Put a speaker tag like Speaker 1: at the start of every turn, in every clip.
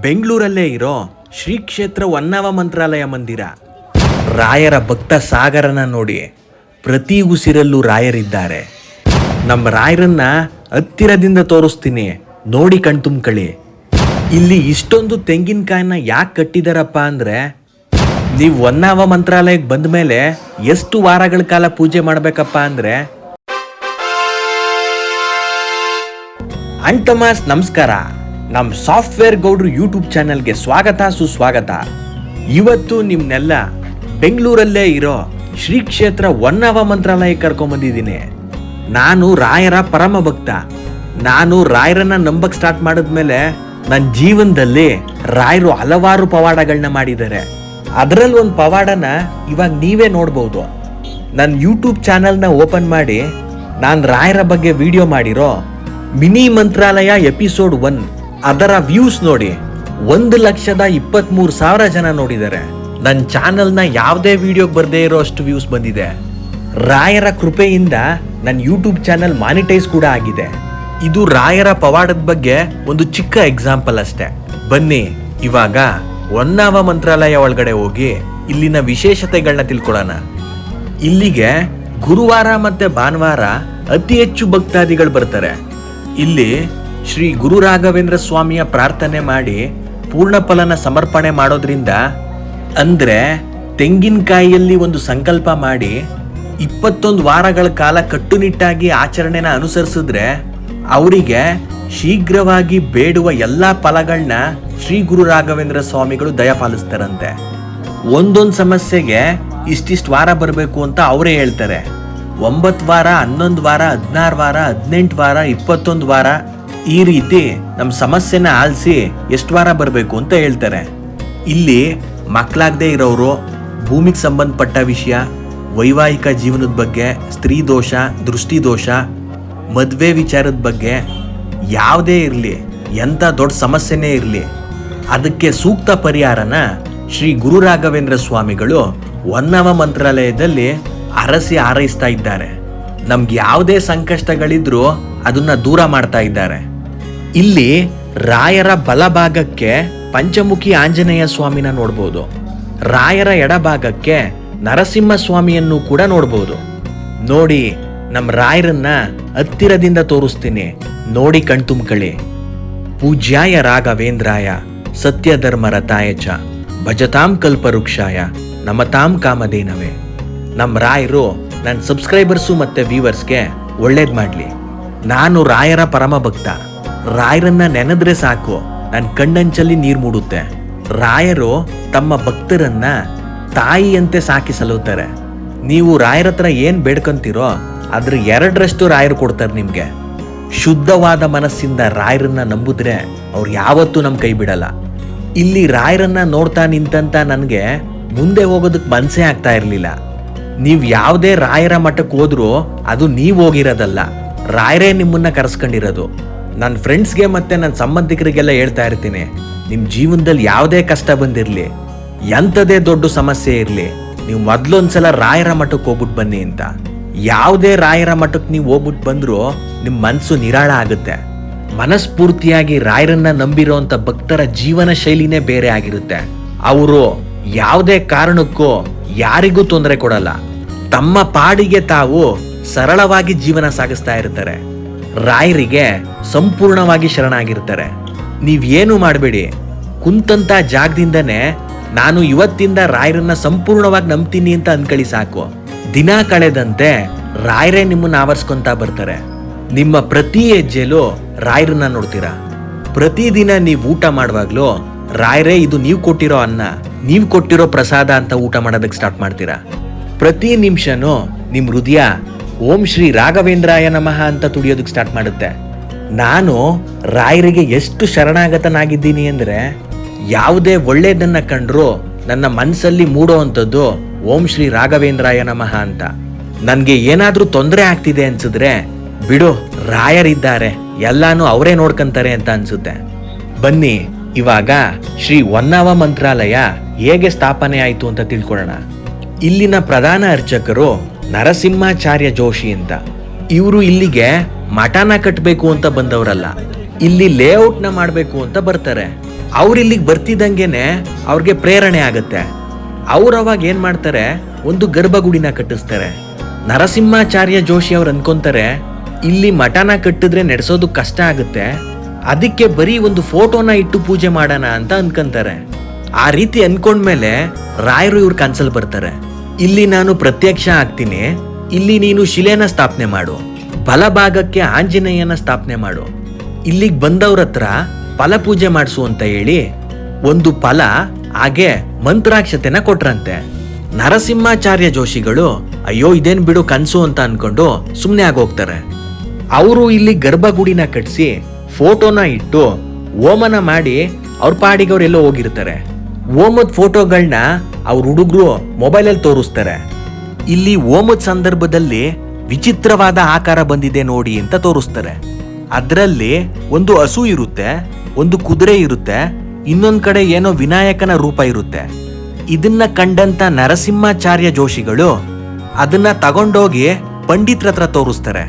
Speaker 1: ಬೆಂಗಳೂರಲ್ಲೇ ಇರೋ ಶ್ರೀ ಕ್ಷೇತ್ರ ವನ್ನವ ಮಂತ್ರಾಲಯ ಮಂದಿರ. ರಾಯರ ಭಕ್ತ ಸಾಗರನ ನೋಡಿ ಪ್ರತಿ ಉಸಿರಲ್ಲೂ ರಾಯರಿದ್ದಾರೆ. ನಮ್ಮ ರಾಯರನ್ನ ಹತ್ತಿರದಿಂದ ತೋರಿಸ್ತೀನಿ. ನೋಡಿ ಕಣ್ತುಂಬ್ಕಳಿ ಇಲ್ಲಿ ಇಷ್ಟೊಂದು ತೆಂಗಿನಕಾಯನ್ನ ಯಾಕೆ ಕಟ್ಟಿದಾರಪ್ಪ ಅಂದ್ರೆ, ನೀವು ಹೊನ್ನಾವ ಮಂತ್ರಾಲಯಕ್ಕೆ ಬಂದ ಮೇಲೆ ಎಷ್ಟು ವಾರಗಳ ಕಾಲ ಪೂಜೆ ಮಾಡಬೇಕಪ್ಪ ಅಂದ್ರೆ, ಅಂಟಮಾಸ್ ನಮಸ್ಕಾರ. ನಮ್ಮ ಸಾಫ್ಟ್ವೇರ್ ಗೌಡ್ರು ಯೂಟ್ಯೂಬ್ ಚಾನೆಲ್ಗೆ ಸ್ವಾಗತ ಸುಸ್ವಾಗತ. ಇವತ್ತು ನಿಮ್ನೆಲ್ಲ ಬೆಂಗಳೂರಲ್ಲೇ ಇರೋ ಶ್ರೀ ಕ್ಷೇತ್ರ ಹೊನ್ನಾವ ಮಂತ್ರಾಲಯಕ್ಕೆ ಕರ್ಕೊಂಬಂದಿದ್ದೀನಿ ನಾನು ರಾಯರ ಪರಮ ಭಕ್ತ. ನಾನು ರಾಯರನ್ನ ನಂಬಕ್ ಸ್ಟಾರ್ಟ್ ಮಾಡಿದ್ಮೇಲೆ ನನ್ನ ಜೀವನದಲ್ಲಿ ರಾಯರು ಹಲವಾರು ಪವಾಡಗಳನ್ನ ಮಾಡಿದ್ದಾರೆ. ಅದರಲ್ಲಿ ಒಂದು ಪವಾಡನ ಇವಾಗ ನೀವೇ ನೋಡ್ಬೋದು. ನನ್ನ ಯೂಟ್ಯೂಬ್ ಚಾನಲ್ನ ಓಪನ್ ಮಾಡಿ ನಾನು ರಾಯರ ಬಗ್ಗೆ ವಿಡಿಯೋ ಮಾಡಿರೋ ಮಿನಿ ಮಂತ್ರಾಲಯ ಎಪಿಸೋಡ್ ಒನ್. ಅದರ ವ್ಯೂಸ್ ನೋಡಿ, ಒಂದು ಲಕ್ಷದ ಇಪ್ಪತ್ಮೂರು ಸಾವಿರ ಜನ ನೋಡಿದ್ದಾರೆ. ನನ್ನ ಚಾನಲ್ನ ಯಾವುದೇ ವಿಡಿಯೋಗೆ ಬರದೇ ಇರೋ ಅಷ್ಟು ವ್ಯೂಸ್ ಬಂದಿದೆ. ರಾಯರ ಕೃಪೆಯಿಂದ ನನ್ನ ಯೂಟ್ಯೂಬ್ ಚಾನಲ್ ಮಾನಿಟೈಸ್ ಕೂಡ ಆಗಿದೆ. ಇದು ರಾಯರ ಪವಾಡದ ಬಗ್ಗೆ ಒಂದು ಚಿಕ್ಕ ಎಕ್ಸಾಂಪಲ್ ಅಷ್ಟೇ. ಬನ್ನಿ, ಇವಾಗ ಒನ್ನಾವ ಮಂತ್ರಾಲಯ ಒಳಗಡೆ ಹೋಗಿ ಇಲ್ಲಿನ ವಿಶೇಷತೆಗಳನ್ನ ತಿಳ್ಕೊಳ್ಳೋಣ. ಇಲ್ಲಿಗೆ ಗುರುವಾರ ಮತ್ತೆ ಭಾನುವಾರ ಅತಿ ಹೆಚ್ಚು ಭಕ್ತಾದಿಗಳು ಬರ್ತಾರೆ. ಇಲ್ಲಿ ಶ್ರೀ ಗುರು ರಾಘವೇಂದ್ರ ಸ್ವಾಮಿಯ ಪ್ರಾರ್ಥನೆ ಮಾಡಿ ಪೂರ್ಣ ಫಲನ ಸಮರ್ಪಣೆ ಮಾಡೋದ್ರಿಂದ ಅಂದ್ರೆ ತೆಂಗಿನಕಾಯಿಯಲ್ಲಿ ಒಂದು ಸಂಕಲ್ಪ ಮಾಡಿ ಇಪ್ಪತ್ತೊಂದು ವಾರಗಳ ಕಾಲ ಕಟ್ಟುನಿಟ್ಟಾಗಿ ಆಚರಣೆನ ಅನುಸರಿಸಿದ್ರೆ ಅವರಿಗೆ ಶೀಘ್ರವಾಗಿ ಬೇಡುವ ಎಲ್ಲ ಫಲಗಳನ್ನ ಶ್ರೀ ಗುರು ರಾಘವೇಂದ್ರ ಸ್ವಾಮಿಗಳು ದಯಪಾಲಿಸ್ತಾರಂತೆ ಒಂದೊಂದು ಸಮಸ್ಯೆಗೆ ಇಷ್ಟಿಷ್ಟು ವಾರ ಬರಬೇಕು ಅಂತ ಅವರೇ ಹೇಳ್ತಾರೆ. ಒಂಬತ್ತು ವಾರ, ಹನ್ನೊಂದು ವಾರ, ಹದಿನಾರು ವಾರ, ಹದಿನೆಂಟು ವಾರ, ಇಪ್ಪತ್ತೊಂದು ವಾರ ಈ ರೀತಿ ನಮ್ಮ ಸಮಸ್ಯೆನ ಆಲಿಸಿ ಎಷ್ಟು ವಾರ ಬರಬೇಕು ಅಂತ ಹೇಳ್ತಾರೆ. ಇಲ್ಲಿ ಮಕ್ಕಳಾಗದೆ ಇರೋರು, ಭೂಮಿಗೆ ಸಂಬಂಧಪಟ್ಟ ವಿಷಯ, ವೈವಾಹಿಕ ಜೀವನದ ಬಗ್ಗೆ, ಸ್ತ್ರೀ ದೋಷ, ದೃಷ್ಟಿ ದೋಷ, ಮದುವೆ ವಿಚಾರದ ಬಗ್ಗೆ ಯಾವುದೇ ಇರಲಿ ಎಂಥ ದೊಡ್ಡ ಸಮಸ್ಯೆನೇ ಇರಲಿ, ಅದಕ್ಕೆ ಸೂಕ್ತ ಪರಿಹಾರನ ಶ್ರೀ ಗುರು ರಾಘವೇಂದ್ರ ಸ್ವಾಮಿಗಳು ಹೊನ್ನವ ಮಂತ್ರಾಲಯದಲ್ಲಿ ಅರಸಿ ಹಾರೈಸ್ತಾ ಇದ್ದಾರೆ. ನಮ್ಗೆ ಯಾವುದೇ ಸಂಕಷ್ಟಗಳಿದ್ರೂ ಅದನ್ನ ದೂರ ಮಾಡ್ತಾ ಇದ್ದಾರೆ. ಇಲ್ಲಿ ರಾಯರ ಬಲಭಾಗಕ್ಕೆ ಪಂಚಮುಖಿ ಆಂಜನೇಯ ಸ್ವಾಮಿನ ನೋಡ್ಬೋದು. ರಾಯರ ಎಡಭಾಗಕ್ಕೆ ನರಸಿಂಹ ಸ್ವಾಮಿಯನ್ನು ಕೂಡ ನೋಡ್ಬೋದು. ನೋಡಿ ನಮ್ಮ ರಾಯರನ್ನ ಹತ್ತಿರದಿಂದ ತೋರಿಸ್ತೀನಿ. ನೋಡಿ ಕಣ್ತುಂಬ್ಕಳಿ. ಪೂಜ್ಯಾಯ ರಾಘವೇಂದ್ರಾಯ, ಸತ್ಯಧರ್ಮ ರಥಾಯ ಚ, ಭಜತಾಂ ಕಲ್ಪವೃಕ್ಷಾಯ, ನಮತಾಂ ಕಾಮಧೇನವೇ. ನಮ್ಮ ರಾಯರು ನನ್ನ ಸಬ್ಸ್ಕ್ರೈಬರ್ಸು ಮತ್ತು ವ್ಯೂವರ್ಸ್ಗೆ ಒಳ್ಳೇದು ಮಾಡಲಿ. ನಾನು ರಾಯರ ಪರಮ ಭಕ್ತ ರಾಯರನ್ನ ನೆನೆದ್ರೆ ಸಾಕು. ನನ್ನ ಕಣ್ಣಂಚಲ್ಲಿ ನೀರು ಮೂಡುತ್ತೆ. ರಾಯರು ತಮ್ಮ ಭಕ್ತರನ್ನ ತಾಯಿಯಂತೆ ಸಾಕಿ ಸಲುತ್ತಾರೆ ನೀವು ರಾಯರ ಹತ್ರ ಏನು ಬೇಡ್ಕೊಂತೀರೋ ಅದ್ರ ಎರಡರಷ್ಟು ರಾಯರು ಕೊಡ್ತಾರೆ ನಿಮಗೆ. ಶುದ್ಧವಾದ ಮನಸ್ಸಿಂದ ರಾಯರನ್ನ ನಂಬುದ್ರೆ ಅವ್ರು ಯಾವತ್ತೂ ನಮ್ಮ ಕೈ ಬಿಡಲ್ಲ. ಇಲ್ಲಿ ರಾಯರನ್ನ ನೋಡ್ತಾ ನಿಂತಂತ ನನಗೆ ಮುಂದೆ ಹೋಗೋದಕ್ಕೆ ಮನಸ್ಸೇ ಆಗ್ತಾ ಇರಲಿಲ್ಲ. ನೀವು ಯಾವುದೇ ರಾಯರ ಮಠಕ್ಕೆ ಹೋದ್ರೂ ಅದು ನೀವು ಹೋಗಿರೋದಲ್ಲ. ರಾಯರೇ ನಿಮ್ಮನ್ನ ಕರೆಸ್ಕೊಂಡಿರೋದು. ನನ್ನ ಫ್ರೆಂಡ್ಸ್ಗೆ ಮತ್ತೆ ನನ್ನ ಸಂಬಂಧಿಕರಿಗೆಲ್ಲ ಹೇಳ್ತಾ ಇರ್ತೀನಿ. ನಿಮ್ಮ ಜೀವನದಲ್ಲಿ ಯಾವುದೇ ಕಷ್ಟ ಬಂದಿರಲಿ, ಎಂಥದೇ ದೊಡ್ಡ ಸಮಸ್ಯೆ ಇರಲಿ, ನೀವು ಮೊದಲೊಂದ್ಸಲ ರಾಯರ ಮಠಕ್ಕೆ ಹೋಗ್ಬಿಟ್ಟು ಬನ್ನಿ ಅಂತ. ಯಾವುದೇ ರಾಯರ ಮಠಕ್ಕೆ ನೀವು ಹೋಗ್ಬಿಟ್ಟು ಬಂದರೂ ನಿಮ್ಮ ಮನಸ್ಸು ನಿರಾಳ ಆಗುತ್ತೆ. ಮನಸ್ಫೂರ್ತಿಯಾಗಿ ರಾಯರನ್ನ ನಂಬಿರೋಂಥ ಭಕ್ತರ ಜೀವನ ಶೈಲಿನೇ ಬೇರೆ ಆಗಿರುತ್ತೆ. ಅವರು ಯಾವುದೇ ಕಾರಣಕ್ಕೂ ಯಾರಿಗೂ ತೊಂದರೆ ಕೊಡಲ್ಲ. ತಮ್ಮ ಪಾಡಿಗೆ ತಾವು ಸರಳವಾಗಿ ಜೀವನ ಸಾಗಿಸ್ತಾ ಇರ್ತಾರೆ. ರಾಯರಿಗೆ ಸಂಪೂರ್ಣವಾಗಿ ಶರಣಾಗಿರ್ತಾರೆ. ನೀವೇನು ಮಾಡಬೇಡಿ? ಕುಂತಂತ ಜಾಗದಿಂದನೇ ನಾನು ಇವತ್ತಿಂದ ರಾಯರನ್ನ ಸಂಪೂರ್ಣವಾಗಿ ನಂಬ್ತೀನಿ ಅಂತ ಅನ್ಕಳಿ ಸಾಕು. ದಿನ ಕಳೆದಂತೆ ರಾಯರೇ ನಿಮ್ಮನ್ನ ಆವರಿಸ್ಕೊಂತ ಬರ್ತಾರೆ. ನಿಮ್ಮ ಪ್ರತಿ ಹೆಜ್ಜೆಲೂ ರಾಯರನ್ನ ನೋಡ್ತೀರಾ? ಪ್ರತಿದಿನ ನೀವು ಊಟ ಮಾಡುವಾಗ್ಲೂ ರಾಯರೇ, ಇದು ನೀವು ಕೊಟ್ಟಿರೋ ಅನ್ನ, ನೀವು ಕೊಟ್ಟಿರೋ ಪ್ರಸಾದ ಅಂತ ಊಟ ಮಾಡೋದಕ್ಕೆ ಸ್ಟಾರ್ಟ್ ಮಾಡ್ತೀರಾ? ಪ್ರತಿ ನಿಮಿಷನೂ ನಿಮ್ಮ ಹೃದಯ ಓಂ ಶ್ರೀ ರಾಘವೇಂದ್ರಾಯ ನಮಃ ಅಂತ ತುಡಿಯೋದಕ್ಕೆ ಸ್ಟಾರ್ಟ್ ಮಾಡುತ್ತೆ. ನಾನು ರಾಯರಿಗೆ ಎಷ್ಟು ಶರಣಾಗತನಾಗಿದ್ದೀನಿ ಅಂದರೆ ಯಾವುದೇ ಒಳ್ಳೆಯದನ್ನ ಕಂಡ್ರು ನನ್ನ ಮನಸ್ಸಲ್ಲಿ ಮೂಡೋ ಅಂಥದ್ದು ಓಂ ಶ್ರೀ ರಾಘವೇಂದ್ರಾಯ ನಮಃ ಅಂತ. ನನಗೆ ಏನಾದರೂ ತೊಂದರೆ ಆಗ್ತಿದೆ ಅನ್ಸಿದ್ರೆ ಬಿಡು, ರಾಯರಿದ್ದಾರೆ, ಎಲ್ಲಾನು ಅವರೇ ನೋಡ್ಕಂತಾರೆ ಅಂತ ಅನ್ಸುತ್ತೆ. ಬನ್ನಿ, ಇವಾಗ ಶ್ರೀ ಹೊನ್ನಾವ ಮಂತ್ರಾಲಯ ಹೇಗೆ ಸ್ಥಾಪನೆ ಆಯಿತು ಅಂತ ತಿಳ್ಕೊಳ್ಳೋಣ. ಇಲ್ಲಿನ ಪ್ರಧಾನ ಅರ್ಚಕರು ನರಸಿಂಹಾಚಾರ್ಯ ಜೋಶಿ ಅಂತ. ಇವರು ಇಲ್ಲಿಗೆ ಮಠನ ಕಟ್ಟಬೇಕು ಅಂತ ಬಂದವರಲ್ಲ. ಇಲ್ಲಿ ಲೇಔಟ್ನ ಮಾಡಬೇಕು ಅಂತ ಬರ್ತಾರೆ. ಅವ್ರು ಇಲ್ಲಿಗೆ ಬರ್ತಿದ್ದಂಗೆನೆ ಅವ್ರಿಗೆ ಪ್ರೇರಣೆ ಆಗುತ್ತೆ. ಅವ್ರು ಅವಾಗ ಏನು ಮಾಡ್ತಾರೆ? ಒಂದು ಗರ್ಭಗುಡಿನ ಕಟ್ಟಿಸ್ತಾರೆ. ನರಸಿಂಹಾಚಾರ್ಯ ಜೋಶಿ ಅವ್ರು ಅನ್ಕೊಂತಾರೆ, ಇಲ್ಲಿ ಮಠನ ಕಟ್ಟಿದ್ರೆ ನಡೆಸೋದು ಕಷ್ಟ ಆಗುತ್ತೆ. ಅದಕ್ಕೆ ಬರೀ ಒಂದು ಫೋಟೋನ ಇಟ್ಟು ಪೂಜೆ ಮಾಡೋಣ ಅಂತ ಅನ್ಕೊಂತಾರೆ. ಆ ರೀತಿ ಅನ್ಕೊಂಡ್ಮೇಲೆ ರಾಯರು ಇವ್ರ ಕನ್ಸಲ್ ಬರ್ತಾರೆ. ಇಲ್ಲಿ ನಾನು ಪ್ರತ್ಯಕ್ಷ ಆಗ್ತೀನಿ. ಇಲ್ಲಿ ನೀನು ಶಿಲೆನ ಸ್ಥಾಪನೆ ಮಾಡು. ಬಲಭಾಗಕ್ಕೆ ಆಂಜನೇಯನ ಸ್ಥಾಪನೆ ಮಾಡು. ಇಲ್ಲಿಗೆ ಬಂದವ್ರ ಹತ್ರ ಫಲ ಪೂಜೆ ಮಾಡಿಸು ಅಂತ ಹೇಳಿ ಒಂದು ಫಲ, ಹಾಗೆ ಮಂತ್ರಾಕ್ಷತೆನ ಕೊಟ್ರಂತೆ. ನರಸಿಂಹಾಚಾರ್ಯ ಜೋಶಿಗಳು, ಅಯ್ಯೋ, ಇದೇನ್ ಬಿಡು ಕನ್ಸು ಅಂತ ಅನ್ಕೊಂಡು ಸುಮ್ಮನೆ ಆಗೋಗ್ತಾರೆ. ಅವರು ಇಲ್ಲಿ ಗರ್ಭಗುಡಿನ ಕಟ್ಸಿ ಫೋಟೋನ ಇಟ್ಟು ಓಮನ ಮಾಡಿ ಅವ್ರ ಪಾಡಿಗೆ ಅವರೆಲ್ಲೋ ಹೋಗಿರ್ತಾರೆ. ಓಮದ್ ಫೋಟೋಗಳನ್ನ ಅವ್ರ ಹುಡುಗರು ಮೊಬೈಲಲ್ಲಿ ತೋರಿಸ್ತಾರೆ. ಇಲ್ಲಿ ಓಮದ್ ಸಂದರ್ಭದಲ್ಲಿ ವಿಚಿತ್ರವಾದ ಆಕಾರ ಬಂದಿದೆ ನೋಡಿ ಅಂತ ತೋರಿಸ್ತಾರೆ. ಅದರಲ್ಲಿ ಒಂದು ಹಸು ಇರುತ್ತೆ, ಒಂದು ಕುದುರೆ ಇರುತ್ತೆ, ಇನ್ನೊಂದು ಕಡೆ ಏನೋ ವಿನಾಯಕನ ರೂಪ ಇರುತ್ತೆ. ಇದನ್ನ ಕಂಡಂತ ನರಸಿಂಹಾಚಾರ್ಯ ಜೋಶಿಗಳು ಅದನ್ನ ತಗೊಂಡೋಗಿ ಪಂಡಿತ್ರ ಹತ್ರ ತೋರಿಸ್ತಾರೆ.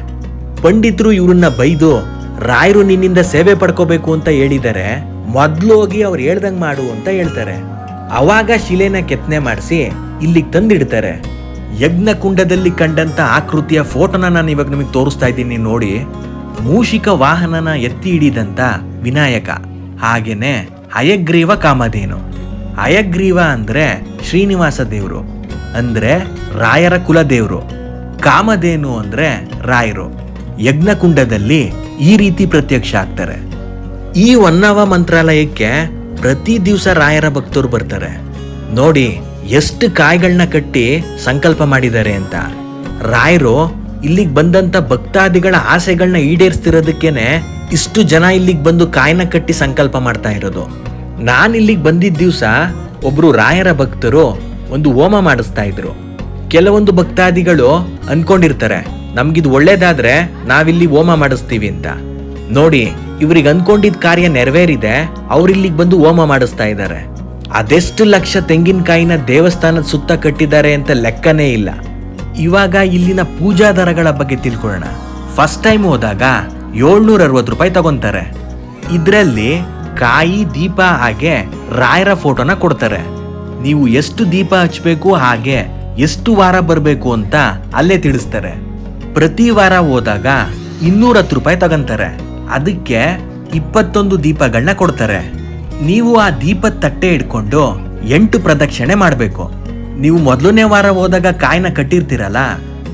Speaker 1: ಪಂಡಿತರು ಇವ್ರನ್ನ ಬೈದು, ರಾಯರು ನಿನ್ನಿಂದ ಸೇವೆ ಪಡ್ಕೋಬೇಕು ಅಂತ ಹೇಳಿದರೆ ಮೊದ್ಲು ಹೋಗಿ ಅವ್ರು ಹೇಳ್ದಂಗೆ ಮಾಡು ಅಂತ ಹೇಳ್ತಾರೆ. ಅವಾಗ ಶಿಲೆನ ಕೆತ್ತನೆ ಮಾಡಿಸಿ ಇಲ್ಲಿಗೆ ತಂದಿಡ್ತಾರೆ. ಯಜ್ಞಕುಂಡದಲ್ಲಿ ಕಂಡಂತ ಆಕೃತಿಯ ಫೋಟೋನ ನಾನು ಇವಾಗ ನಿಮಗೆ ತೋರಿಸ್ತಾ ಇದ್ದೀನಿ ನೋಡಿ. ಮೂಷಿಕ ವಾಹನನ ಎತ್ತಿ ಹಿಡಿದಂತ ವಿನಾಯಕ, ಹಾಗೇನೆ ಹಯಗ್ರೀವ ಕಾಮಧೇನು. ಹಯಗ್ರೀವ ಅಂದ್ರೆ ಶ್ರೀನಿವಾಸ ದೇವರು, ಅಂದ್ರೆ ರಾಯರ ಕುಲದೇವರು ಕಾಮಧೇನು ಅಂದ್ರೆ ರಾಯರು. ಯಜ್ಞಕುಂಡದಲ್ಲಿ ಈ ರೀತಿ ಪ್ರತ್ಯಕ್ಷ ಆಗ್ತಾರೆ. ಈ ಹೊನ್ನವ ಮಂತ್ರಾಲಯಕ್ಕೆ ಪ್ರತಿ ದಿವಸ ರಾಯರ ಭಕ್ತರು ಬರ್ತಾರೆ. ನೋಡಿ ಎಷ್ಟು ಕಾಯಿಗಳನ್ನ ಕಟ್ಟಿ ಸಂಕಲ್ಪ ಮಾಡಿದ್ದಾರೆ ಅಂತ. ರಾಯರು ಇಲ್ಲಿಗೆ ಬಂದಂತ ಭಕ್ತಾದಿಗಳ ಆಸೆಗಳನ್ನ ಈಡೇರಿಸ್ತಿರೋದಕ್ಕೇನೆ ಇಷ್ಟು ಜನ ಇಲ್ಲಿಗೆ ಬಂದು ಕಾಯಿನ ಕಟ್ಟಿ ಸಂಕಲ್ಪ ಮಾಡ್ತಾ ಇರೋದು. ನಾನು ಇಲ್ಲಿಗೆ ಬಂದಿದ್ದ ದಿವಸ ಒಬ್ರು ರಾಯರ ಭಕ್ತರು ಒಂದು ಹೋಮ ಮಾಡಿಸ್ತಾ ಇದ್ರು. ಕೆಲವೊಂದು ಭಕ್ತಾದಿಗಳು ಅನ್ಕೊಂಡಿರ್ತಾರೆ, ನಮ್ಗಿದು ಒಳ್ಳೇದಾದ್ರೆ ನಾವಿಲ್ಲಿ ಹೋಮ ಮಾಡಿಸ್ತೀವಿ ಅಂತ. ನೋಡಿ ಇವ್ರಿಗೆ ಅಂದ್ಕೊಂಡಿದ್ದ ಕಾರ್ಯ ನೆರವೇರಿದೆ ಅವರಿಲ್ಲಿಗೆ ಬಂದು ಹೋಮ ಮಾಡಿಸ್ತಾ ಇದ್ದಾರೆ ಅದೆಷ್ಟು ಲಕ್ಷ ತೆಂಗಿನಕಾಯಿನ ದೇವಸ್ಥಾನದ ಸುತ್ತ ಕಟ್ಟಿದ್ದಾರೆ ಅಂತ ಲೆಕ್ಕನೇ ಇಲ್ಲ. ಇವಾಗ ಇಲ್ಲಿನ ಪೂಜಾ ದರಗಳ ಬಗ್ಗೆ ತಿಳ್ಕೊಳ್ಳೋಣ. ಫಸ್ಟ್ ಟೈಮ್ ಹೋದಾಗ ಏಳ್ನೂರ ಅರವತ್ತು ರೂಪಾಯಿ ತಗೊಂತಾರೆ. ಇದರಲ್ಲಿ ಕಾಯಿ, ದೀಪ ಹಾಗೆ ರಾಯರ ಫೋಟೋನ ಕೊಡ್ತಾರೆ. ನೀವು ಎಷ್ಟು ದೀಪ ಹಚ್ಚಬೇಕು ಹಾಗೆ ಎಷ್ಟು ವಾರ ಬರಬೇಕು ಅಂತ ಅಲ್ಲೇ ತಿಳಿಸ್ತಾರೆ. ಪ್ರತಿ ವಾರ ಹೋದಾಗ ಇನ್ನೂರ ಹತ್ತು ರೂಪಾಯಿ ತಗೊಂತಾರೆ. ಅದಕ್ಕೆ ಇಪ್ಪತ್ತೊಂದು ದೀಪಗಳನ್ನ ಕೊಡ್ತಾರೆ. ನೀವು ಆ ದೀಪದ ತಟ್ಟೆ ಇಟ್ಕೊಂಡು ಎಂಟು ಪ್ರದಕ್ಷಿಣೆ ಮಾಡಬೇಕು. ನೀವು ಮೊದಲನೇ ವಾರ ಹೋದಾಗ ಕಾಯಿನ ಕಟ್ಟಿರ್ತೀರಲ್ಲ,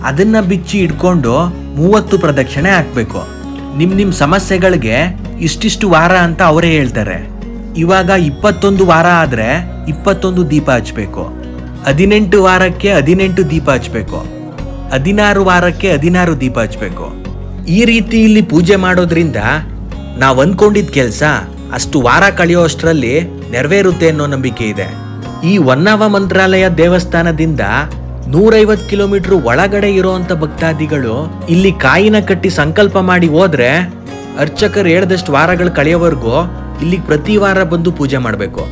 Speaker 1: ಅದನ್ನ ಬಿಚ್ಚಿ ಇಟ್ಕೊಂಡು ಮೂವತ್ತು ಪ್ರದಕ್ಷಿಣೆ ಹಾಕ್ಬೇಕು. ನಿಮ್ ನಿಮ್ ಸಮಸ್ಯೆಗಳಿಗೆ ಇಷ್ಟಿಷ್ಟು ವಾರ ಅಂತ ಅವರೇ ಹೇಳ್ತಾರೆ. ಇವಾಗ ಇಪ್ಪತ್ತೊಂದು ವಾರ ಆದ್ರೆ ಇಪ್ಪತ್ತೊಂದು ದೀಪ ಹಚ್ಬೇಕು. ಹದಿನೆಂಟು ವಾರಕ್ಕೆ ಹದಿನೆಂಟು ದೀಪ ಹಚ್ಬೇಕು. ಹದಿನಾರು ವಾರಕ್ಕೆ ಹದಿನಾರು ದೀಪ ಹಚ್ಬೇಕು. ಈ ರೀತಿ ಇಲ್ಲಿ ಪೂಜೆ ಮಾಡೋದ್ರಿಂದ ನಾವು ಅಂದ್ಕೊಂಡಿದ್ದ ಕೆಲಸ ಅಷ್ಟು ವಾರ ಕಳೆಯೋ ಅಷ್ಟರಲ್ಲಿ ನೆರವೇರುತ್ತೆ ಅನ್ನೋ ನಂಬಿಕೆ ಇದೆ. ಈ ಹೊನ್ನವ ಮಂತ್ರಾಲಯ ದೇವಸ್ಥಾನದಿಂದ ನೂರೈವತ್ ಕಿಲೋಮೀಟರ್ ಒಳಗಡೆ ಇರೋಂಥ ಭಕ್ತಾದಿಗಳು ಇಲ್ಲಿ ಕಾಯಿನ ಕಟ್ಟಿ ಸಂಕಲ್ಪ ಮಾಡಿ ಹೋದ್ರೆ ಅರ್ಚಕರು ಹೇಳ್ದಷ್ಟು ವಾರಗಳು ಕಳೆಯೋವರೆಗೂ ಇಲ್ಲಿ ಪ್ರತಿ ವಾರ ಬಂದು ಪೂಜೆ ಮಾಡಬೇಕು.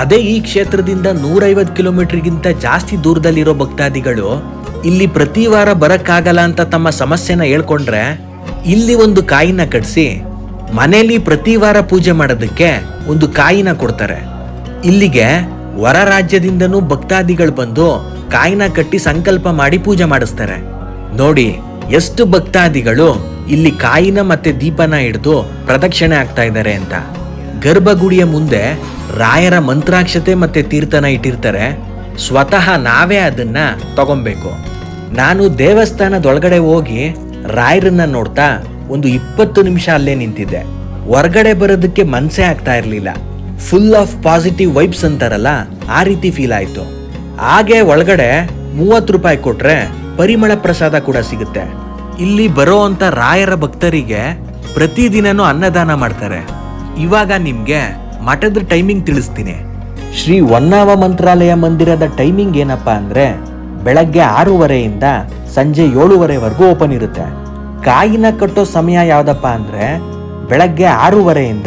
Speaker 1: ಅದೇ ಈ ಕ್ಷೇತ್ರದಿಂದ ನೂರೈವತ್ ಕಿಲೋಮೀಟರ್ಗಿಂತ ಜಾಸ್ತಿ ದೂರದಲ್ಲಿರೋ ಭಕ್ತಾದಿಗಳು ಇಲ್ಲಿ ಪ್ರತಿ ವಾರ ಬರಕ್ಕಾಗಲ್ಲ ಅಂತ ತಮ್ಮ ಸಮಸ್ಯೆನ ಹೇಳ್ಕೊಂಡ್ರೆ ಇಲ್ಲಿ ಒಂದು ಕಾಯಿನ ಕಟ್ಸಿ ಮನೆಯಲ್ಲಿ ಪ್ರತಿ ವಾರ ಪೂಜೆ ಮಾಡೋದಕ್ಕೆ ಒಂದು ಕಾಯಿನ ಕೊಡ್ತಾರೆ. ಇಲ್ಲಿಗೆ ಹೊರ ರಾಜ್ಯದಿಂದನೂ ಭಕ್ತಾದಿಗಳು ಬಂದು ಕಾಯಿನ ಕಟ್ಟಿ ಸಂಕಲ್ಪ ಮಾಡಿ ಪೂಜೆ ಮಾಡಿಸ್ತಾರೆ. ನೋಡಿ, ಎಷ್ಟು ಭಕ್ತಾದಿಗಳು ಇಲ್ಲಿ ಕಾಯಿನ ಮತ್ತೆ ದೀಪನ ಹಿಡಿದು ಪ್ರದಕ್ಷಿಣೆ ಆಗ್ತಾ ಇದ್ದಾರೆ ಅಂತ. ಗರ್ಭಗುಡಿಯ ಮುಂದೆ ರಾಯರ ಮಂತ್ರಾಕ್ಷತೆ ಮತ್ತೆ ತೀರ್ಥನ ಇಟ್ಟಿರ್ತಾರೆ. ಸ್ವತಃ ನಾವೇ ಅದನ್ನ ತಗೊಬೇಕು. ನಾನು ದೇವಸ್ಥಾನದೊಳಗಡೆ ಹೋಗಿ ರಾಯರನ್ನ ನೋಡ್ತಾ ಒಂದು ಇಪ್ಪತ್ತು ನಿಮಿಷ ಅಲ್ಲೇ ನಿಂತಿದ್ದೆ. ಹೊರಗಡೆ ಬರೋದಕ್ಕೆ ಮನಸ್ಸೇ ಆಗ್ತಾ ಇರಲಿಲ್ಲ. ಫುಲ್ ಆಫ್ ಪಾಸಿಟಿವ್ ವೈಬ್ಸ್ ಅಂತಾರಲ್ಲ, ಆ ರೀತಿ ಫೀಲ್ ಆಯ್ತು. ಹಾಗೆ ಒಳಗಡೆ ಮೂವತ್ತು ರೂಪಾಯಿ ಕೊಟ್ರೆ ಪರಿಮಳ ಪ್ರಸಾದ ಕೂಡ ಸಿಗುತ್ತೆ. ಇಲ್ಲಿ ಬರೋ ರಾಯರ ಭಕ್ತರಿಗೆ ಪ್ರತಿದಿನನೂ ಅನ್ನದಾನ ಮಾಡ್ತಾರೆ. ಇವಾಗ ನಿಮ್ಗೆ ಮಠದ ಟೈಮಿಂಗ್ ತಿಳಿಸ್ತೀನಿ. ಶ್ರೀ ಹೊನ್ನಾವ ಮಂತ್ರಾಲಯ ಮಂದಿರದ ಟೈಮಿಂಗ್ ಏನಪ್ಪಾ ಅಂದ್ರೆ ಬೆಳಗ್ಗೆ ಆರೂವರೆಯಿಂದ ಸಂಜೆ ಏಳುವರೆವರೆಗೂ ಓಪನ್ ಇರುತ್ತೆ. ಕಾಯಿನ ಕಟ್ಟೋ ಸಮಯ ಯಾವುದಪ್ಪ ಅಂದ್ರೆ ಬೆಳಗ್ಗೆ ಆರೂವರೆಯಿಂದ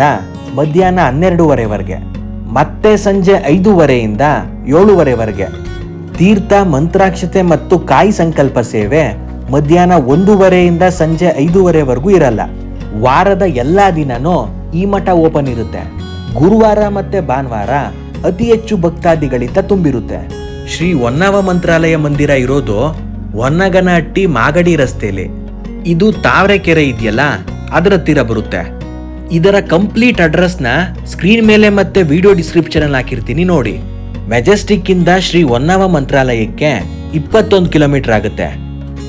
Speaker 1: ಮಧ್ಯಾಹ್ನ ಹನ್ನೆರಡೂವರೆವರೆಗೆ, ಮತ್ತೆ ಸಂಜೆ ಐದೂವರೆಯಿಂದ ಏಳುವರೆವರೆಗೆ. ತೀರ್ಥ, ಮಂತ್ರಾಕ್ಷತೆ ಮತ್ತು ಕಾಯಿ ಸಂಕಲ್ಪ ಸೇವೆ ಮಧ್ಯಾಹ್ನ ಒಂದೂವರೆಯಿಂದ ಸಂಜೆ ಐದೂವರೆವರೆಗೂ ಇರಲ್ಲ. ವಾರದ ಎಲ್ಲಾ ದಿನನೂ ಈ ಮಠ ಓಪನ್ ಇರುತ್ತೆ. ಗುರುವಾರ ಮತ್ತೆ ಭಾನುವಾರ ಅತಿ ಹೆಚ್ಚು ಭಕ್ತಾದಿಗಳಿಂದ ತುಂಬಿರುತ್ತೆ. ಶ್ರೀ ಹೊನ್ನವ ಮಂತ್ರಾಲಯ ಮಂದಿರ ಇರೋದು ಹೊನ್ನಗನಹಟ್ಟಿ ಮಾಗಡಿ ರಸ್ತೆಯಲ್ಲಿ ಇದು ತಾವರೆಕೆರೆ ಇದೆಯಲ್ಲ, ಅದರ ಹತ್ತಿರ ಬರುತ್ತೆ. ಇದರ ಕಂಪ್ಲೀಟ್ ಅಡ್ರೆಸ್ನ ಸ್ಕ್ರೀನ್ ಮೇಲೆ ಮತ್ತೆ ವಿಡಿಯೋ ಡಿಸ್ಕ್ರಿಪ್ಷನ್ ಅಲ್ಲಿ ಹಾಕಿರ್ತೀನಿ ನೋಡಿ. ಮೆಜೆಸ್ಟಿಕ್ ಇಂದ ಶ್ರೀ ಹೊನ್ನವ ಮಂತ್ರಾಲಯಕ್ಕೆ ಇಪ್ಪತ್ತೊಂದು ಕಿಲೋಮೀಟರ್ ಆಗುತ್ತೆ.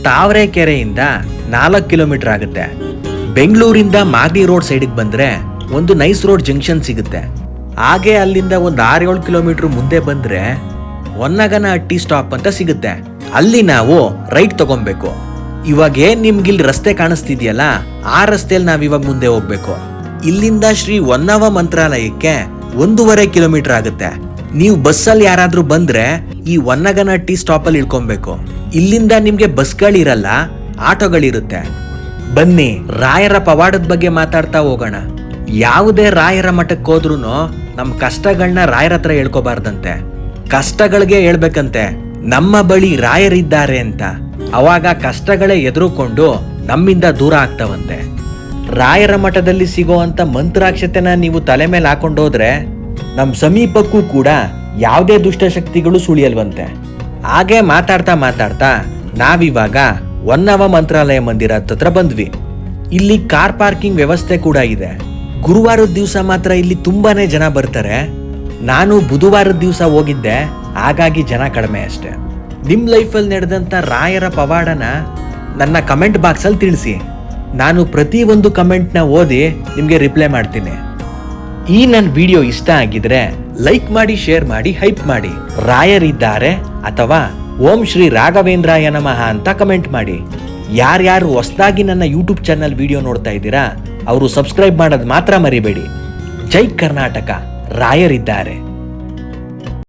Speaker 1: ತಾವರೆಕೆರೆಯಿಂದ ನಾಲ್ಕು ಕಿಲೋಮೀಟರ್ ಆಗುತ್ತೆ. ಬೆಂಗಳೂರಿಂದ ಮಾಗಡಿ ರೋಡ್ ಸೈಡಿಗೆ ಬಂದ್ರೆ ಒಂದು ನೈಸ್ ರೋಡ್ ಜಂಕ್ಷನ್ ಸಿಗುತ್ತೆ. ಹಾಗೆ ಅಲ್ಲಿಂದ ಒಂದು ಆರೇಳು ಕಿಲೋಮೀಟರ್ ಮುಂದೆ ಬಂದ್ರೆ ಹೊನ್ನಗನಹಟ್ಟಿ ಸ್ಟಾಪ್ ಅಂತ ಸಿಗುತ್ತೆ. ಅಲ್ಲಿ ನಾವು ರೈಟ್ ತಗೊಬೇಕು. ಇವಾಗ ಏನ್ ನಿಮ್ಗೆ ಇಲ್ಲಿ ರಸ್ತೆ ಕಾಣಿಸ್ತಿದ್ಯಲ್ಲ, ಆ ರಸ್ತೆಯಲ್ಲಿ ನಾವ್ ಇವಾಗ ಮುಂದೆ ಹೋಗ್ಬೇಕು. ಇಲ್ಲಿಂದ ಶ್ರೀ ಹೊನ್ನವ ಮಂತ್ರಾಲಯಕ್ಕೆ ಒಂದೂವರೆ ಕಿಲೋಮೀಟರ್ ಆಗುತ್ತೆ. ನೀವು ಬಸ್ಸಲ್ಲಿ ಯಾರಾದ್ರೂ ಬಂದ್ರೆ ಈ ಒನ್ನಗನ ಸ್ಟಾಪ್ ಅಲ್ಲಿ ಇಳ್ಕೊಬೇಕು. ಇಲ್ಲಿಂದ ನಿಮ್ಗೆ ಬಸ್ಗಳಿರಲ್ಲ, ಆಟೋಗಳಿರುತ್ತೆ. ಬನ್ನಿ, ರಾಯರ ಪವಾಡದ ಬಗ್ಗೆ ಮಾತಾಡ್ತಾ ಹೋಗೋಣ. ಯಾವುದೇ ರಾಯರ ಮಠಕ್ಕೆ ಹೋದ್ರೂ ನಮ್ಮ ಕಷ್ಟಗಳನ್ನ ರಾಯರ ಹತ್ರ ಹೇಳ್ಕೋಬಾರ್ದಂತೆ. ಕಷ್ಟಗಳಿಗೆ ಹೇಳ್ಬೇಕಂತೆ. ನಮ್ಮ ಬಳಿ ರಾಯರಿದ್ದಾರೆ ಅಂತ. ಅವಾಗ ಕಷ್ಟಗಳೇ ಎದುರುಕೊಂಡು ನಮ್ಮಿಂದ ದೂರ ಆಗ್ತವಂತೆ. ರಾಯರ ಮಠದಲ್ಲಿ ಸಿಗೋವಂತ ಮಂತ್ರಾಕ್ಷತೆನ ನೀವು ತಲೆ ಮೇಲೆ ಹಾಕೊಂಡೋದ್ರೆ ನಮ್ಮ ಸಮೀಪಕ್ಕೂ ಕೂಡ ಯಾವುದೇ ದುಷ್ಟಶಕ್ತಿಗಳು ಸುಳಿಯಲ್ವಂತೆ. ಹಾಗೆ ಮಾತಾಡ್ತಾ ಮಾತಾಡ್ತಾ ನಾವಿವಾಗ ಹೊನ್ನವ ಮಂತ್ರಾಲಯ ಮಂದಿರ ಹತ್ರ ಬಂದ್ವಿ. ಇಲ್ಲಿ ಕಾರ್ ಪಾರ್ಕಿಂಗ್ ವ್ಯವಸ್ಥೆ ಕೂಡ ಇದೆ. ಗುರುವಾರದ ದಿವಸ ಮಾತ್ರ ಇಲ್ಲಿ ತುಂಬಾನೇ ಜನ ಬರ್ತಾರೆ. ನಾನು ಬುಧವಾರದ ದಿವಸ ಹೋಗಿದ್ದೆ, ಹಾಗಾಗಿ ಜನ ಕಡಿಮೆ ಅಷ್ಟೆ. ನಿಮ್ ಲೈಫಲ್ಲಿ ನಡೆದಂಥ ರಾಯರ ಪವಾಡನ ನನ್ನ ಕಮೆಂಟ್ ಬಾಕ್ಸಲ್ಲಿ ತಿಳಿಸಿ. ನಾನು ಪ್ರತಿ ಒಂದು ಕಮೆಂಟ್ನ ಓದಿ ನಿಮಗೆ ರಿಪ್ಲೈ ಮಾಡ್ತೀನಿ. ಈ ನನ್ನ ವಿಡಿಯೋ ಇಷ್ಟ ಆಗಿದ್ರೆ ಲೈಕ್ ಮಾಡಿ, ಶೇರ್ ಮಾಡಿ, ಹೈಪ್ ಮಾಡಿ. ರಾಯರಿದ್ದಾರೆ ಅಥವಾ ಓಂ ಶ್ರೀ ರಾಘವೇಂದ್ರಾಯ ನಮಃ ಅಂತ ಕಮೆಂಟ್ ಮಾಡಿ. ಯಾರ್ಯಾರು ಹೊಸದಾಗಿ ನನ್ನ ಯೂಟ್ಯೂಬ್ ಚಾನಲ್ ವಿಡಿಯೋ ನೋಡ್ತಾ ಇದ್ದೀರಾ, ಅವರು ಸಬ್ಸ್ಕ್ರೈಬ್ ಮಾಡೋದು ಮಾತ್ರ ಮರಿಬೇಡಿ. ಜೈ ಕರ್ನಾಟಕ, ರಾಯರಿದ್ದಾರೆ.